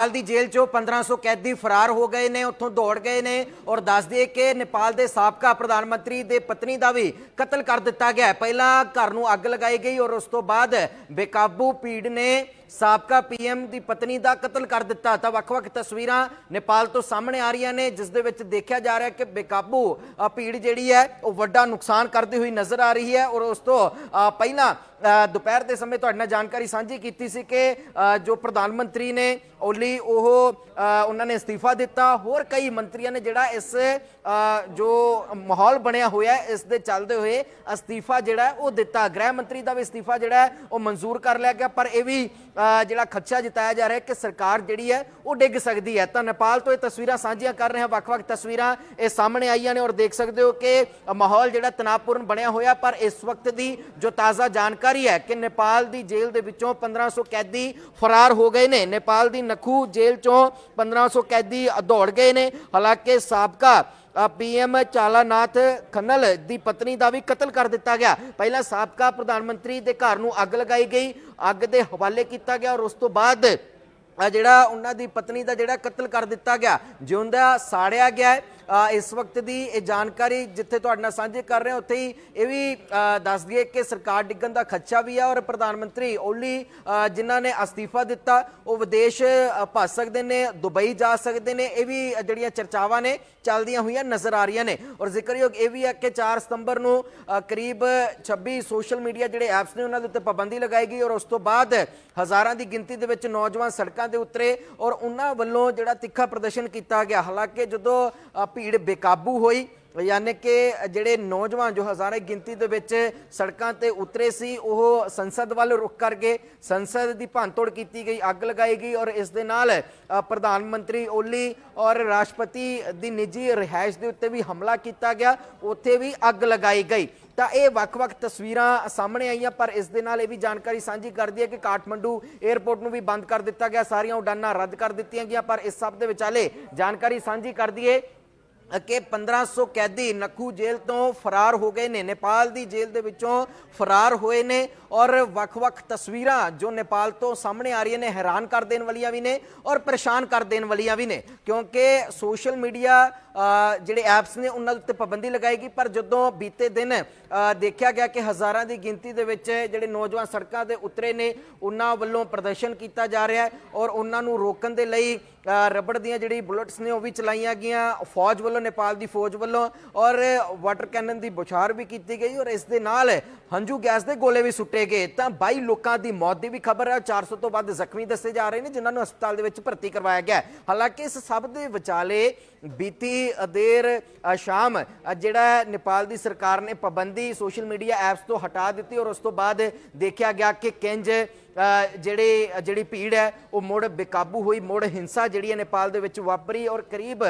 ਨੇਪਾਲ ਦੀ ਜੇਲ੍ਹ ਚੋਂ 1500 ਕੈਦੀ ਫਰਾਰ ਹੋ ਗਏ ਨੇ ਉੱਥੋਂ ਦੌੜ ਗਏ ਨੇ ਔਰ ਦੱਸ ਦਈਏ ਕਿ ਨੇਪਾਲ ਦੇ ਸਾਬਕਾ ਪ੍ਰਧਾਨ ਮੰਤਰੀ ਦੇ ਪਤਨੀ ਦਾ ਵੀ ਕਤਲ ਕਰ ਦਿੱਤਾ ਗਿਆ ਪਹਿਲਾਂ ਘਰ ਨੂੰ ਅੱਗ ਲਗਾਈ ਗਈ ਔਰ ਉਸ ਤੋਂ ਬਾਅਦ ਬੇਕਾਬੂ ਭੀੜ ਨੇ ਸਾਬਕਾ ਪੀਐਮ ਦੀ ਪਤਨੀ ਦਾ ਕਤਲ ਕਰ ਦਿੱਤਾ। ਤਾਂ ਵੱਖ-ਵੱਖ ਤਸਵੀਰਾਂ ਨੇਪਾਲ ਤੋਂ ਸਾਹਮਣੇ ਆ ਰਹੀਆਂ ਨੇ, ਜਿਸ ਦੇ ਵਿੱਚ ਦੇਖਿਆ ਜਾ ਰਿਹਾ ਕਿ ਬੇਕਾਬੂ ਭੀੜ ਜਿਹੜੀ ਹੈ, ਉਹ ਵੱਡਾ ਨੁਕਸਾਨ ਕਰਦੀ ਹੋਈ ਨਜ਼ਰ ਆ ਰਹੀ ਹੈ। ਔਰ ਉਸ ਤੋਂ ਪਹਿਲਾਂ ਦੁਪਹਿਰ ਦੇ ਸਮੇਂ ਤੁਹਾਡੇ ਨਾਲ ਜਾਣਕਾਰੀ ਸਾਂਝੀ ਕੀਤੀ ਸੀ ਕਿ ਜੋ ਪ੍ਰਧਾਨ ਮੰਤਰੀ ਨੇ ਓਲੀ, ਉਹ ਉਹਨਾਂ ਨੇ ਅਸਤੀਫਾ ਦਿੱਤਾ। ਹੋਰ ਕਈ ਮੰਤਰੀਆਂ ਨੇ ਜਿਹੜਾ ਇਸ ਜੋ ਮਾਹੌਲ ਬਣਿਆ ਹੋਇਆ ਹੈ, ਇਸ ਦੇ ਚੱਲਦੇ ਹੋਏ ਅਸਤੀਫਾ ਜਿਹੜਾ ਉਹ ਦਿੱਤਾ। ਗ੍ਰਹਿ ਮੰਤਰੀ ਦਾ ਵੀ ਅਸਤੀਫਾ ਜਿਹੜਾ ਉਹ ਮਨਜ਼ੂਰ ਕਰ ਲਿਆ ਗਿਆ। ਪਰ ਇਹ ਵੀ ਜਿਹੜਾ ਖਦਸ਼ਾ ਜਤਾਇਆ ਜਾ ਰਿਹਾ ਹੈ ਕਿ ਸਰਕਾਰ ਜਿਹੜੀ ਹੈ, ਉਹ ਡਿੱਗ ਸਕਦੀ ਹੈ। ਤਾਂ ਨੇਪਾਲ ਤੋਂ ਇਹ ਤਸਵੀਰਾਂ ਸਾਂਝੀਆਂ ਕਰ ਰਹੇ ਹਾਂ। ਵੱਖ-ਵੱਖ ਤਸਵੀਰਾਂ ਇਹ ਸਾਹਮਣੇ ਆਈਆਂ ਨੇ ਔਰ ਦੇਖ ਸਕਦੇ ਹੋ ਕਿ ਮਾਹੌਲ ਜਿਹੜਾ ਤਣਾਅਪੂਰਨ ਬਣਿਆ ਹੋਇਆ, ਪਰ ਇਸ ਵਕਤ ਦੀ ਜੋ ਤਾਜ਼ਾ ਜਾਣਕਾਰੀ ਹੈ ਕਿ ਨੇਪਾਲ ਦੀ ਜੇਲ੍ਹ ਦੇ ਵਿੱਚੋਂ 1500 ਕੈਦੀ ਫਰਾਰ ਹੋ ਗਏ ਨੇ। ਨੇਪਾਲ ਦੀ ਨਖੂ ਜੇਲ੍ਹ ਚੋਂ 1500 ਕੈਦੀ ਦੌੜ ਗਏ ਨੇ। ਹਾਲਾਂਕਿ ਸਾਬਕਾ ਪੀਐਮ ਚਾਲਾਨਾਥ ਖੰਨਲ ਦੀ ਪਤਨੀ ਦਾ ਵੀ ਕਤਲ ਕਰ ਦਿੱਤਾ ਗਿਆ। ਪਹਿਲਾਂ ਸਾਬਕਾ ਪ੍ਰਧਾਨ ਮੰਤਰੀ ਦੇ ਘਰ ਨੂੰ ਅੱਗ ਲਗਾਈ ਗਈ। ਅੱਗ ਦੇ ਹਵਾਲੇ ਕੀਤਾ ਗਿਆ ਔਰ ਉਸ ਤੋਂ ਬਾਅਦ ਜਿਹੜਾ ਉਹਨਾਂ ਦੀ ਪਤਨੀ ਦਾ ਜਿਹੜਾ ਕਤਲ ਕਰ ਦਿੱਤਾ ਗਿਆ, ਜਿਉਂਦਾ ਸਾੜਿਆ ਗਿਆ ਇਸ ਵਕਤ ਦੀ ਇਹ ਜਾਣਕਾਰੀ ਜਿੱਥੇ ਤੁਹਾਡੇ ਨਾਲ ਸਾਂਝੀ ਕਰ ਰਹੇ ਹਾਂ ਉੱਥੇ ਹੀ ਇਹ ਵੀ ਅ, ਦੱਸ ਦਈਏ ਕਿ ਸਰਕਾਰ ਡਿੱਗਣ ਦਾ ਖਦਸ਼ਾ ਵੀ ਹੈ ਔਰ ਪ੍ਰਧਾਨ ਮੰਤਰੀ ਓਲੀ ਜਿਨ੍ਹਾਂ ਨੇ ਅਸਤੀਫਾ ਦਿੱਤਾ ਉਹ ਵਿਦੇਸ਼ ਭੱਜ ਸਕਦੇ ਨੇ ਦੁਬਈ ਜਾ ਸਕਦੇ ਨੇ ਇਹ ਵੀ ਜਿਹੜੀਆਂ ਚਰਚਾਵਾਂ ਨੇ ਚੱਲਦੀਆਂ ਹੋਈਆਂ ਨਜ਼ਰ ਆ ਰਹੀਆਂ ਨੇ। ਔਰ ਜ਼ਿਕਰਯੋਗ ਇਹ ਵੀ ਹੈ ਕਿ 4 ਸਤੰਬਰ ਨੂੰ ਕਰੀਬ 26 ਸੋਸ਼ਲ ਮੀਡੀਆ ਜਿਹੜੇ ਐਪਸ ਨੇ ਉਹਨਾਂ ਦੇ ਉੱਤੇ ਪਾਬੰਦੀ ਲਗਾਈ ਗਈ ਔਰ ਉਸ ਤੋਂ ਬਾਅਦ ਹਜ਼ਾਰਾਂ ਦੀ ਗਿਣਤੀ ਦੇ ਵਿੱਚ ਨੌਜਵਾਨ ਸੜਕਾਂ ਦੇ ਉਤਰੇ ਔਰ ਉਹਨਾਂ ਵੱਲੋਂ ਜਿਹੜਾ ਤਿੱਖਾ ਪ੍ਰਦਰਸ਼ਨ ਕੀਤਾ ਗਿਆ। ਹਾਲਾਂਕਿ ਜਦੋਂ ਭੀੜ ਬੇਕਾਬੂ ਹੋਈ, ਯਾਨੀ ਕਿ ਜਿਹੜੇ ਨੌਜਵਾਨ ਜੋ ਹਜ਼ਾਰਾਂ ਗਿਣਤੀ ਦੇ ਵਿੱਚ ਸੜਕਾਂ ਤੇ ਉਤਰੇ ਸੀ, ਉਹ ਸੰਸਦ ਵੱਲ ਰੁਕ ਕਰਕੇ ਸੰਸਦ ਦੀ ਭੰਨਤੋੜ ਕੀਤੀ ਗਈ, ਅੱਗ ਲਗਾਈ ਗਈ ਔਰ ਇਸ ਦੇ ਨਾਲ ਪ੍ਰਧਾਨ ਮੰਤਰੀ ਓਲੀ ਔਰ ਰਾਸ਼ਟਰਪਤੀ ਦੀ ਨਿੱਜੀ ਰਿਹਾਇਸ਼ ਦੇ ਉੱਤੇ ਵੀ ਹਮਲਾ ਕੀਤਾ ਗਿਆ, ਉੱਥੇ ਵੀ ਅੱਗ ਲਗਾਈ ਗਈ। ਤਾਂ ਇਹ ਵੱਖ-ਵੱਖ ਤਸਵੀਰਾਂ ਸਾਹਮਣੇ ਆਈਆਂ, ਪਰ ਇਸ ਦੇ ਨਾਲ ਇਹ ਵੀ ਜਾਣਕਾਰੀ ਸਾਂਝੀ ਕਰਦੀ ਹੈ ਕਿ ਕਾਠਮੰਡੂ 에ਅਰਪੋਰਟ ਨੂੰ ਵੀ ਬੰਦ ਕਰ ਦਿੱਤਾ ਗਿਆ, ਸਾਰੀਆਂ ਉਡਾਨਾਂ ਰੱਦ ਕਰ ਦਿੱਤੀਆਂ ਗਈਆਂ, ਪਰ ਇਸ ਸਭ ਦੇ ਵਿਚਾਲੇ ਜਾਣਕਾਰੀ ਸਾਂਝੀ ਕਰਦੀ ਹੈ ਕਿ 1500 ਕੈਦੀ ਨਖੂ ਜੇਲ੍ਹ ਤੋਂ ਫਰਾਰ ਹੋ ਗਏ ਨੇ। ਨੇਪਾਲ ਦੀ ਜੇਲ੍ਹ ਦੇ ਵਿੱਚੋਂ ਫਰਾਰ ਹੋਏ ਨੇ ਔਰ ਵੱਖ-ਵੱਖ ਤਸਵੀਰਾਂ ਜੋ ਨੇਪਾਲ ਤੋਂ ਸਾਹਮਣੇ ਆ ਰਹੀਆਂ ਨੇ, ਹੈਰਾਨ ਕਰ ਦੇਣ ਵਾਲੀਆਂ ਵੀ ਨੇ ਔਰ ਪਰੇਸ਼ਾਨ ਕਰ ਦੇਣ ਵਾਲੀਆਂ ਵੀ ਨੇ। ਕਿਉਂਕਿ ਸੋਸ਼ਲ ਮੀਡੀਆ ਜਿਹੜੇ ਐਪਸ ਨੇ ਉਹਨਾਂ ਉੱਤੇ ਪਾਬੰਦੀ ਲਗਾਏਗੀ ਪਰ ਜਦੋਂ ਬੀਤੇ ਦਿਨ ਦੇਖਿਆ ਗਿਆ ਕਿ ਹਜ਼ਾਰਾਂ ਦੀ ਗਿਣਤੀ ਦੇ ਵਿੱਚ ਜਿਹੜੇ ਨੌਜਵਾਨ ਸੜਕਾਂ ਤੇ ਉਤਰੇ ਨੇ ਉਹਨਾਂ ਵੱਲੋਂ ਪ੍ਰਦਰਸ਼ਨ ਕੀਤਾ ਜਾ ਰਿਹਾ ਹੈ ਔਰ ਉਹਨਾਂ ਨੂੰ ਰੋਕਣ ਦੇ ਲਈ ਅ, ਰਬੜ ਦੀਆਂ ਜਿਹੜੀ ਬੁਲਟਸ ਨੇ ਉਹ ਵੀ ਚਲਾਈਆਂ ਗਈਆਂ। ਫੌਜ ਵੱਲੋਂ ਨੇਪਾਲ ਦੀ ਫੌਜ ਵੱਲੋਂ ਔਰ ਵਾਟਰ ਕੈਨਨ ਦੀ ਬੁਛਾਰ ਵੀ ਕੀਤੀ ਗਈ ਔਰ ਇਸ ਦੇ ਨਾਲ ਹੰਝੂ ਗੈਸ ਦੇ ਗੋਲੇ ਵੀ ਸੁੱਟੇ ਗਏ। ਤਾਂ 22 ਲੋਕਾਂ ਦੀ ਮੌਤ ਦੀ ਵੀ ਖਬਰ ਹੈ 400 ਤੋਂ ਵੱਧ ਜ਼ਖਮੀ ਦੱਸੇ ਜਾ ਰਹੇ ਨੇ ਜਿਨ੍ਹਾਂ ਨੂੰ ਹਸਪਤਾਲ ਦੇ ਵਿੱਚ ਭਰਤੀ ਕਰਵਾਇਆ ਗਿਆ ਹਾਲਾਂਕਿ ਇਸ ਸਭ ਦੇ ਵਿਚਾਲੇ ਬੀਤੀ ਦੇਰ ਸ਼ਾਮ ਜਿਹੜਾ ਨੇਪਾਲ ਦੀ ਸਰਕਾਰ ਨੇ ਪਾਬੰਦੀ ਸੋਸ਼ਲ ਮੀਡੀਆ ਐਪਸ ਤੋਂ ਹਟਾ ਦਿੱਤੀ ਔਰ ਉਸ ਤੋਂ ਬਾਅਦ ਦੇਖਿਆ ਗਿਆ ਕਿ ਕਿੰਜ ਜਿਹੜੇ ਜਿਹੜੀ ਭੀੜ ਹੈ ਉਹ ਮੁੜ ਬੇਕਾਬੂ ਹੋਈ ਮੁੜ ਹਿੰਸਾ ਜਿਹੜੀ ਹੈ ਨੇਪਾਲ ਦੇ ਵਿੱਚ ਵਾਪਰੀ ਔਰ ਕਰੀਬ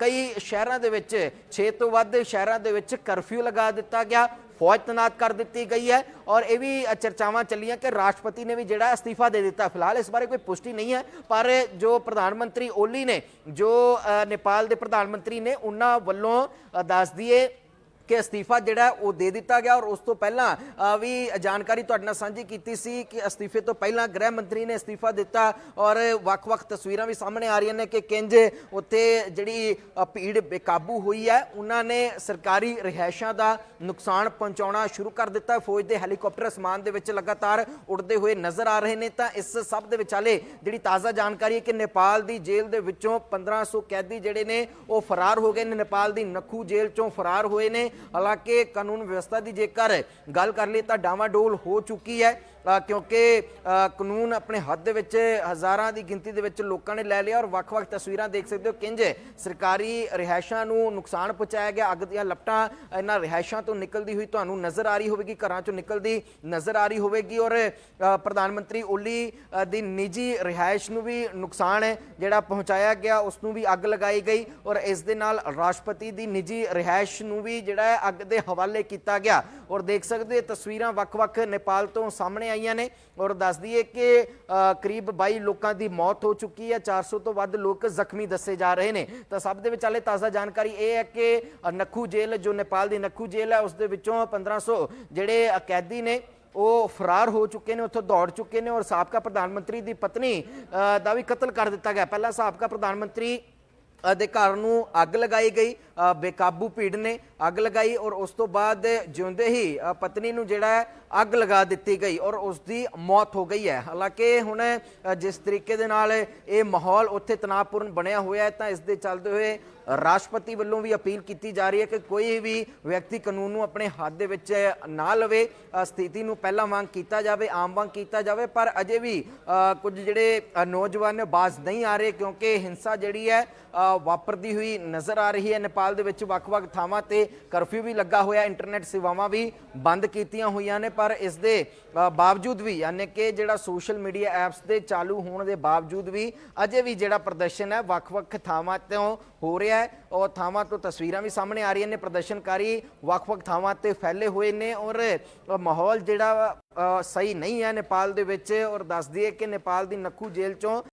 ਕਈ ਸ਼ਹਿਰਾਂ ਦੇ ਵਿੱਚ 6 ਤੋਂ ਵੱਧ ਸ਼ਹਿਰਾਂ ਦੇ ਵਿੱਚ ਕਰਫਿਊ ਲਗਾ ਦਿੱਤਾ ਗਿਆ ਫੌਜ ਤਨਾਤ ਕਰ ਦਿੱਤੀ ਗਈ ਹੈ ਔਰ ਇਹ ਵੀ ਚਰਚਾਵਾਂ ਚੱਲੀਆਂ ਕਿ ਰਾਸ਼ਟਰਪਤੀ ਨੇ ਵੀ ਜਿਹੜਾ ਅਸਤੀਫਾ ਦੇ ਦਿੱਤਾ। ਫਿਲਹਾਲ ਇਸ ਬਾਰੇ ਕੋਈ ਪੁਸ਼ਟੀ ਨਹੀਂ ਹੈ ਪਰ ਜੋ ਪ੍ਰਧਾਨ ਮੰਤਰੀ ਓਲੀ ਨੇ ਜੋ ਨੇਪਾਲ ਦੇ ਪ੍ਰਧਾਨ ਮੰਤਰੀ ਨੇ ਉਹਨਾਂ ਵੱਲੋਂ ਅ, ਦੱਸ ਦਈਏ ਕਿ ਅਸਤੀਫਾ ਜਿਹੜਾ ਉਹ ਦੇ ਦਿੱਤਾ ਗਿਆ ਔਰ ਉਸ ਤੋਂ ਪਹਿਲਾਂ ਵੀ ਜਾਣਕਾਰੀ ਤੁਹਾਡੇ ਨਾਲ ਸਾਂਝੀ ਕੀਤੀ ਸੀ ਕਿ ਅਸਤੀਫੇ ਤੋਂ ਪਹਿਲਾਂ ਗ੍ਰਹਿ ਮੰਤਰੀ ਨੇ ਅਸਤੀਫਾ ਦਿੱਤਾ ਔਰ ਵੱਖ-ਵੱਖ ਤਸਵੀਰਾਂ ਵੀ ਸਾਹਮਣੇ ਆ ਰਹੀਆਂ ਨੇ ਕਿ ਕਿੰਜ ਉੱਥੇ ਜਿਹੜੀ ਭੀੜ ਬੇਕਾਬੂ ਹੋਈ ਹੈ, ਉਹਨਾਂ ਨੇ ਸਰਕਾਰੀ ਰਿਹਾਇਸ਼ਾਂ ਦਾ ਨੁਕਸਾਨ ਪਹੁੰਚਾਉਣਾ ਸ਼ੁਰੂ ਕਰ ਦਿੱਤਾ। ਫੌਜ ਦੇ ਹੈਲੀਕਾਪਟਰ ਅਸਮਾਨ ਦੇ ਵਿੱਚ ਲਗਾਤਾਰ ਉੱਡਦੇ ਹੋਏ ਨਜ਼ਰ ਆ ਰਹੇ ਨੇ ਤਾਂ ਇਸ ਸਭ ਦੇ ਵਿਚਾਲੇ ਜਿਹੜੀ ਤਾਜ਼ਾ ਜਾਣਕਾਰੀ ਹੈ ਕਿ ਨੇਪਾਲ ਦੀ ਜੇਲ੍ਹ ਦੇ ਵਿੱਚੋਂ 1500 ਕੈਦੀ ਜਿਹੜੇ ਨੇ ਉਹ ਫਰਾਰ ਹੋ ਗਏ ਨੇ। ਨੇਪਾਲ ਦੀ ਨਖੂ ਜੇਲ੍ਹ ਚੋਂ ਫਰਾਰ ਹੋਏ ਨੇ ਹਾਲਾਂਕਿ ਕਾਨੂੰਨ ਵਿਵਸਥਾ ਦੀ ਜੇਕਰ ਗੱਲ ਕਰ ਲਈ ਤਾਂ ਡਾਵਾਡੋਲ ਹੋ ਚੁੱਕੀ ਹੈ ਕਿਉਂਕਿ ਕਾਨੂੰਨ ਆਪਣੇ ਹੱਥ ਦੇ ਵਿੱਚ ਹਜ਼ਾਰਾਂ ਦੀ ਗਿਣਤੀ ਦੇ ਵਿੱਚ ਲੋਕਾਂ ਨੇ ਲੈ ਲਿਆ ਔਰ ਵੱਖ-ਵੱਖ ਤਸਵੀਰਾਂ ਦੇਖ ਸਕਦੇ ਹੋ। ਕਿੰਜ ਸਰਕਾਰੀ ਰਿਹਾਇਸ਼ਾਂ ਨੂੰ ਨੁਕਸਾਨ ਪਹੁੰਚਾਇਆ ਗਿਆ, ਅੱਗ ਦੀਆਂ ਲਪਟਾਂ ਇਹਨਾਂ ਰਿਹਾਇਸ਼ਾਂ ਤੋਂ ਨਿਕਲਦੀ ਹੋਈ ਤੁਹਾਨੂੰ ਨਜ਼ਰ ਆ ਰਹੀ ਹੋਵੇਗੀ, ਘਰਾਂ ਚੋਂ ਨਿਕਲਦੀ ਨਜ਼ਰ ਆ ਰਹੀ ਹੋਵੇਗੀ ਔਰ ਪ੍ਰਧਾਨ ਮੰਤਰੀ ਓਲੀ ਦੀ ਨਿੱਜੀ ਰਿਹਾਇਸ਼ ਨੂੰ ਵੀ ਨੁਕਸਾਨ ਹੈ ਜਿਹੜਾ ਪਹੁੰਚਾਇਆ ਗਿਆ, ਉਸ ਨੂੰ ਵੀ ਅੱਗ ਲਗਾਈ ਗਈ ਔਰ ਇਸ ਦੇ ਨਾਲ ਰਾਸ਼ਟਰਪਤੀ ਦੀ ਨਿੱਜੀ ਰਿਹਾਇਸ਼ ਨੂੰ ਵੀ ਜਿਹੜਾ ਹੈ ਅੱਗ ਦੇ ਹਵਾਲੇ ਕੀਤਾ ਗਿਆ। ਔਰ ਦੇਖ ਸਕਦੇ ਹੋ ਤਸਵੀਰਾਂ ਵੱਖ-ਵੱਖ ਨੇਪਾਲ ਤੋਂ ਸਾਹਮਣੇ ਆਈਆਂ ਨੇ। ਔਰ ਦੱਸ ਦਈਏ ਕਿ ਕਰੀਬ 22 ਲੋਕਾਂ ਦੀ ਮੌਤ ਹੋ ਚੁੱਕੀ ਹੈ। 400 ਤੋਂ ਵੱਧ ਲੋਕ ਜ਼ਖਮੀ ਦੱਸੇ ਜਾ ਰਹੇ ਨੇ। ਤਾਂ ਸਭ ਦੇ ਵਿਚਾਲੇ ਤਾਜ਼ਾ ਜਾਣਕਾਰੀ ਇਹ ਹੈ ਕਿ ਨਖੂ ਜੇਲ੍ਹ ਜੋ ਨੇਪਾਲ ਦੀ ਨਖੂ ਜੇਲ੍ਹ ਹੈ ਉਸ ਦੇ ਵਿੱਚੋਂ 1500 ਜਿਹੜੇ ਕੈਦੀ ਨੇ ਉਹ ਫਰਾਰ ਹੋ ਚੁੱਕੇ ਨੇ ਉੱਥੋਂ ਦੌੜ ਚੁੱਕੇ ਨੇ। ਔਰ ਸਾਬਕਾ ਪ੍ਰਧਾਨ ਮੰਤਰੀ ਦੀ ਪਤਨੀ ਅ, ਦਾ ਵੀ ਕਤਲ ਕਰ ਦਿੱਤਾ ਗਿਆ। ਪਹਿਲਾਂ ਸਾਬਕਾ ਪ੍ਰਧਾਨ ਮੰਤਰੀ ਦੇ ਘਰ ਨੂੰ ਅੱਗ ਲਗਾਈ ਗਈ। ਬੇਕਾਬੂ ਭੀੜ ਨੇ ਅੱਗ ਲਗਾਈ ਔਰ ਉਸ ਤੋਂ ਬਾਅਦ ਜਿਉਂਦੇ ਹੀ ਪਤਨੀ ਨੂੰ ਜਿਹੜਾ ਹੈ, ਅੱਗ ਲਗਾ ਦਿੱਤੀ ਗਈ ਔਰ ਉਸ ਦੀ ਮੌਤ ਹੋ ਗਈ ਹੈ। ਹਾਲਾਂਕਿ ਹੁਣ ਜਿਸ ਤਰੀਕੇ ਦੇ ਨਾਲ ਇਹ ਮਾਹੌਲ ਉੱਥੇ ਤਣਾਅਪੂਰਨ ਬਣਿਆ ਹੋਇਆ ਹੈ, ਤਾਂ ਇਸ ਦੇ ਚੱਲਦੇ ਹੋਏ ਰਾਸ਼ਟਰਪਤੀ ਵੱਲੋਂ ਵੀ ਅਪੀਲ ਕੀਤੀ ਜਾ ਰਹੀ ਹੈ ਕਿ ਕੋਈ ਵੀ ਵਿਅਕਤੀ ਕਾਨੂੰਨ ਨੂੰ ਆਪਣੇ ਹੱਥ ਦੇ ਵਿੱਚ ਨਾ ਲਵੇ। ਸਥਿਤੀ ਨੂੰ ਪਹਿਲਾਂ ਵਾਂਗ ਕੀਤਾ ਜਾਵੇ, ਆਮ ਵਾਂਗ ਕੀਤਾ ਜਾਵੇ, ਪਰ ਅਜੇ ਵੀ ਕੁਝ ਜਿਹੜੇ ਨੌਜਵਾਨ ਨੇ ਬਾਜ਼ ਨਹੀਂ ਆ ਰਹੇ ਕਿਉਂਕਿ ਹਿੰਸਾ ਜਿਹੜੀ ਹੈ ਵਾਪਰਦੀ ਹੋਈ ਨਜ਼ਰ ਆ ਰਹੀ ਹੈ। ਨੇਪਾਲ ਦੇ ਵਿੱਚ ਵੱਖ-ਵੱਖ ਥਾਵਾਂ ਤੇ ਕਰਫਿਊ ਵੀ ਲੱਗਾ ਹੋਇਆ, ਇੰਟਰਨੈਟ ਸੇਵਾਵਾਂ ਵੀ ਬੰਦ ਕੀਤੀਆਂ ਹੋਈਆਂ ਨੇ, ਪਰ ਇਸ ਦੇ ਬਾਵਜੂਦ ਵੀ, ਯਾਨੀ ਕਿ ਜਿਹੜਾ ਸੋਸ਼ਲ ਮੀਡੀਆ ਐਪਸ ਦੇ ਚਾਲੂ ਹੋਣ ਦੇ ਬਾਵਜੂਦ ਵੀ, ਅਜੇ ਵੀ ਜਿਹੜਾ ਪ੍ਰਦਰਸ਼ਨ ਹੈ, ਵੱਖ-ਵੱਖ ਥਾਵਾਂ ਤੋਂ ਹੋ ਰਿਹਾ ਹੈ ਔਰ ਥਾਵਾਂ ਤੋਂ ਤਸਵੀਰਾਂ ਵੀ ਸਾਹਮਣੇ ਆ ਰਹੀਆਂ ਨੇ, ਪ੍ਰਦਰਸ਼ਨਕਾਰੀ ਵੱਖ-ਵੱਖ ਥਾਵਾਂ ਤੇ ਫੈਲੇ ਹੋਏ ਨੇ ਔਰ ਮਾਹੌਲ ਜਿਹੜਾ ਸਹੀ ਨਹੀਂ ਹੈ ਨੇਪਾਲ ਦੇ ਵਿੱਚ ਔਰ ਦੱਸ ਦਈਏ ਕਿ ਨੇਪਾਲ ਦੀ ਨੱਖੂ ਜੇਲ੍ਹ ਚੋਂ